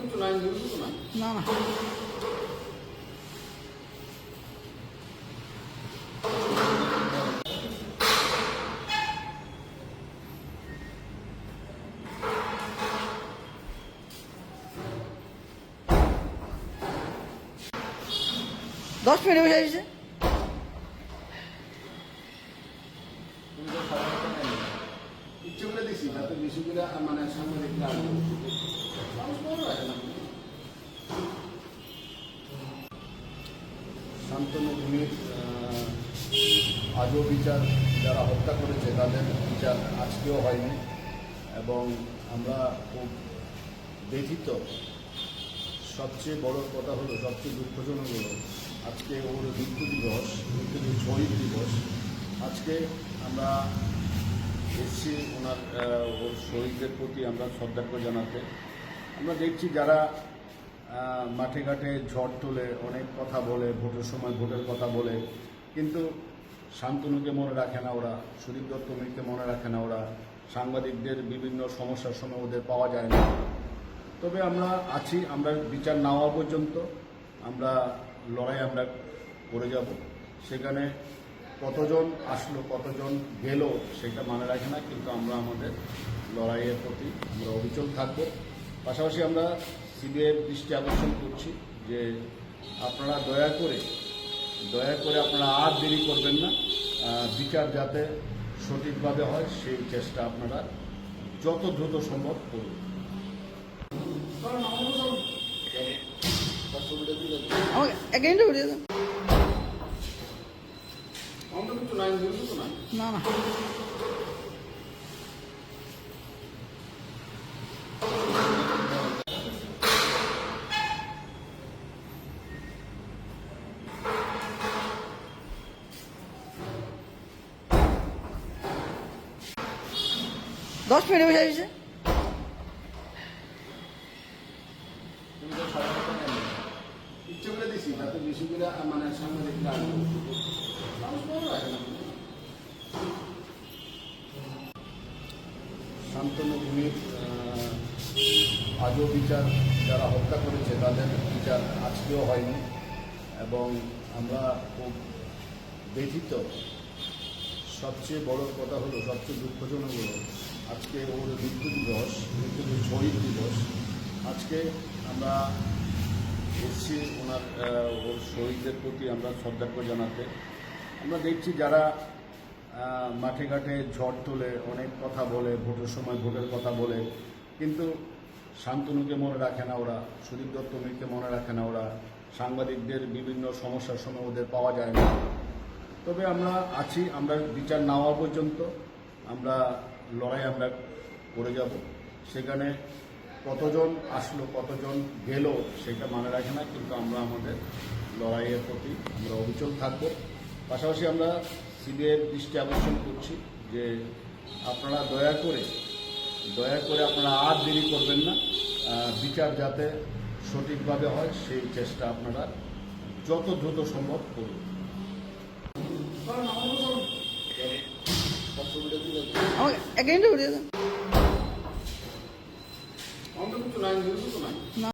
কিছু নাই কিছু না না দশ মিনিট বসে আছে যাতে বেশি করে মানে সাংবাদিকরা। শান্তনু ভূমির আজও বিচার, যারা হত্যা করেছে, তাদের বিচার আজকেও হয়নি। এবং আমরা খুব ব্যথিত। সবচেয়ে বড় কথা হলো, সবচেয়ে দুঃখজনক হলো, আজকে ওর মৃত্যু দিবস, শহীদ দিবস। আজকে আমরা এসছি ওনার ওর শহীদদের প্রতি আমরা শ্রদ্ধার্ঘ জানাতে। আমরা দেখছি যারা মাঠে ঘাটে ঝড় তোলে, অনেক কথা বলে, ভোটের সময় ভোটের কথা বলে, কিন্তু শান্তনুকে মনে রাখে না ওরা, সুদীপ দত্ত মিরকে মনে রাখে না ওরা, সাংবাদিকদের বিভিন্ন সমস্যার সময় ওদের পাওয়া যায় না। তবে আমরা আছি, আমরা বিচার না হওয়া পর্যন্ত আমরা লড়াই আমরা করে যাব। সেখানে কতজন আসলো, কতজন গেল সেটা মানে রাখে না, কিন্তু আমরা আমাদের লড়াইয়ের প্রতি আমরা অবিচল থাকব। পাশাপাশি আমরা সিবিআইয়ের দৃষ্টি আকর্ষণ করছি যে আপনারা দয়া করে দয়া করে আপনারা আর দেরি করবেন না। বিচার যাতে সঠিকভাবে হয়, সেই চেষ্টা আপনারা যত দ্রুত সম্ভব করুন। আমাকে না দশ মিনিট সাধারণত নেই। ইচ্ছে করে দিছি যাতে বেশি করে মানে সাংবাদিকরা আসবে। মানুষ বড় হয় না। শান্তনু ভূমির আজও বিচার, যারা হত্যা করেছে, তাদের বিচার আজকেও হয়নি। এবং আমরা খুব ব্যথিত। সবচেয়ে বড় কথা হলো, সবচেয়ে দুঃখজনক হলো, আজকে ওর মৃত্যু দিবস, মৃত্যু শহীদ দিবস। আজকে আমরা এসছি ওনার ওর শহীদদের প্রতি আমরা শ্রদ্ধার্ঘ জানাতে। আমরা দেখছি যারা মাঠে ঘাটে ঝড় তোলে, অনেক কথা বলে, ভোটের সময় ভোটের কথা বলে। কিন্তু শান্তনুকে মনে রাখে না ওরা, সুদীপ দত্ত মিরকে মনে রাখে না ওরা। সাংবাদিকদের বিভিন্ন সমস্যার সময় ওদের পাওয়া যায় না। তবে আমরা আছি, আমরা বিচার না হওয়া পর্যন্ত আমরা, লড়াই আমরা করে যাব। সেখানে কতজন আসলো, কতজন গেল, সেটা মানে রাখে না। কিন্তু আমরা আমাদের লড়াইয়ের প্রতি আমরা অবিচল থাকব। পাশাপাশি আমরা সিবিআইয়ের দৃষ্টি আকর্ষণ করছি যে আপনারা দয়া করে দয়া করে আপনারা আর দেরি করবেন না। বিচার যাতে সঠিকভাবে হয় সেই চেষ্টা আপনারা যত দ্রুত সম্ভব করুন। আমাকে কিছু নাই কিছু নাই। না